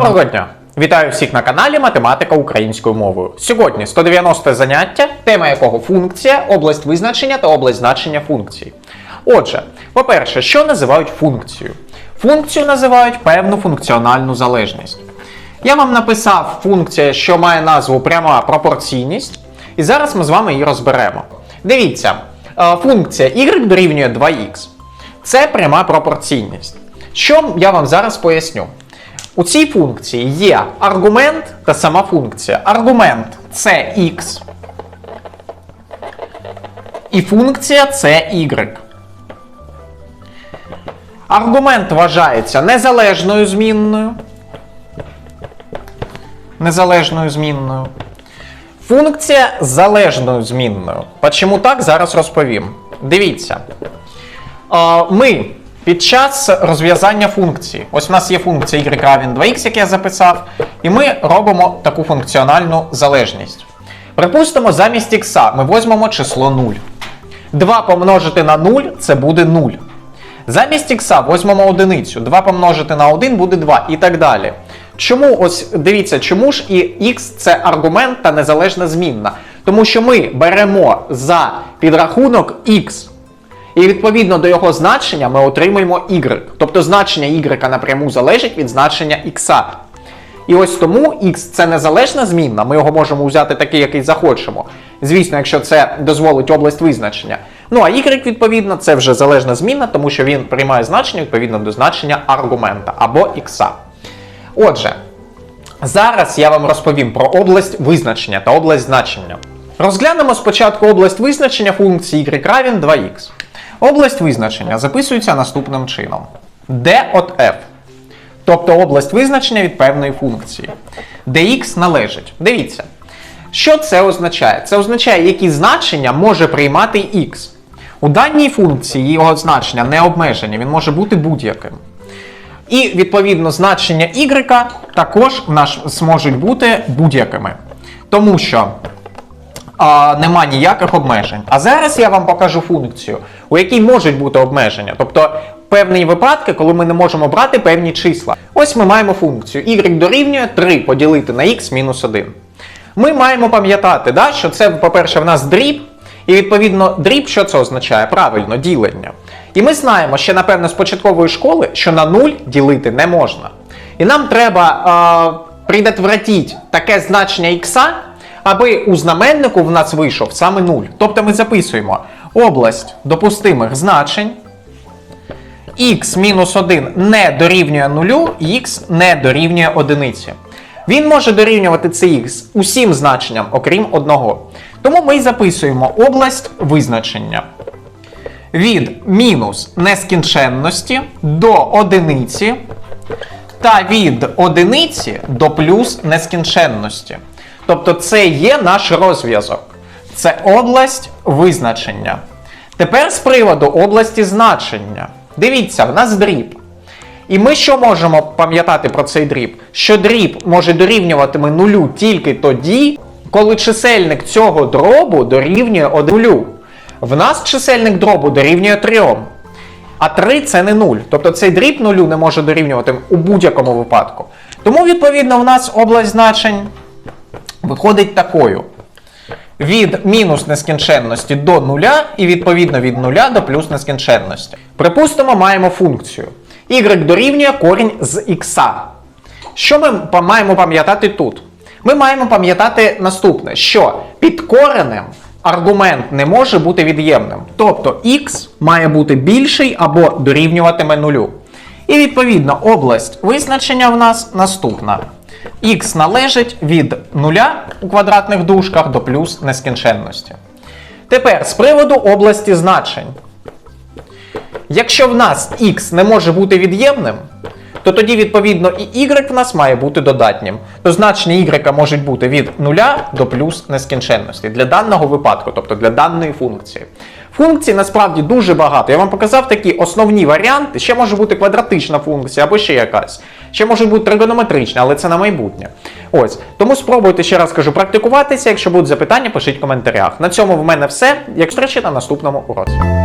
Доброго дня! Вітаю всіх на каналі Математика українською мовою. Сьогодні 190 заняття, тема якого функція, область визначення та область значення функції. Отже, по-перше, що називають функцією? Функцію називають певну функціональну залежність. Я вам написав функція, що має назву пряма пропорційність, і зараз ми з вами її розберемо. Дивіться, е, функція y дорівнює 2х. Це пряма пропорційність. Що я вам зараз поясню? У цій функції є аргумент та сама функція. Аргумент це x. І функція це y. Аргумент вважається незалежною змінною. Незалежною змінною. Функція залежною змінною. Чому так, зараз розповім. Дивіться. Ми під час розв'язання функції, ось у нас є функція y равен 2x, як я записав, і ми робимо таку функціональну залежність. Припустимо, замість x ми візьмемо число 0. 2 помножити на 0 це буде 0. Замість x візьмемо одиницю. 2 помножити на 1 буде 2 і так далі. Чому ось дивіться, чому ж і x це аргумент та незалежна змінна? Тому що ми беремо за підрахунок x. І відповідно до його значення ми отримуємо y. Тобто значення y напряму залежить від значення x. І ось тому x це незалежна змінна, ми його можемо взяти такий, який захочемо. Звісно, якщо це дозволить область визначення. Ну а y, відповідно, це вже залежна змінна, тому що він приймає значення відповідно до значення аргумента або x. Отже, зараз я вам розповім про область визначення та область значення. Розглянемо спочатку область визначення функції y равен 2х. Область визначення записується наступним чином: d от f. Тобто область визначення від певної функції, де x належить. Дивіться. Що це означає? Це означає, які значення може приймати x. У даній функції його значення не обмежені, він може бути будь-яким. І, відповідно, значення y також наш зможуть бути будь-якими. Тому що а, нема ніяких обмежень. А зараз я вам покажу функцію, у якій можуть бути обмеження. Тобто певні випадки, коли ми не можемо брати певні числа. Ось ми маємо функцію y дорівнює 3 поділити на x мінус 1. Ми маємо пам'ятати, да, що це, по-перше, в нас дріб, і відповідно дріб, що це означає? Правильно, ділення. І ми знаємо ще, напевно, з початкової школи, що на 0 ділити не можна. І нам треба е, предотвратити таке значення х, аби у знаменнику в нас вийшов саме 0. Тобто ми записуємо область допустимих значень. x-1 не дорівнює 0, x не дорівнює 1. Він може дорівнювати цей x усім значенням, окрім одного. Тому ми записуємо область визначення. Від мінус нескінченності до одиниці та від одиниці до плюс нескінченності. Тобто це є наш розв'язок. Це область визначення. Тепер з приводу області значення. Дивіться, в нас дріб. І ми що можемо пам'ятати про цей дріб? Що дріб може дорівнюватиме нулю тільки тоді, коли чисельник цього дробу дорівнює 1 нулю. В нас чисельник дробу дорівнює 3. А 3 це не 0. Тобто цей дріб нулю не може дорівнювати у будь-якому випадку. Тому, відповідно, в нас область значень виходить такою. Від мінус нескінченності до нуля, і відповідно від нуля до плюс нескінченності. Припустимо, маємо функцію. y дорівнює корінь з х. Що ми маємо пам'ятати тут? Ми маємо пам'ятати наступне, що під коренем аргумент не може бути від'ємним. Тобто х має бути більший або дорівнюватиме нулю. І відповідно область визначення в нас наступна. Х належить від нуля у квадратних дужках до плюс нескінченності. Тепер з приводу області значень. Якщо в нас х не може бути від'ємним, то тоді, відповідно, і y в нас має бути додатнім. То значення y можуть бути від 0 до плюс нескінченності для даного випадку, тобто для даної функції. Функцій насправді дуже багато. Я вам показав такі основні варіанти. Ще може бути квадратична функція або ще якась. Ще може бути тригонометрична, але це на майбутнє. Ось. Тому спробуйте ще раз кажу практикуватися. Якщо будуть запитання, пишіть в коментарях. На цьому в мене все. Як зустрічі на наступному уроці.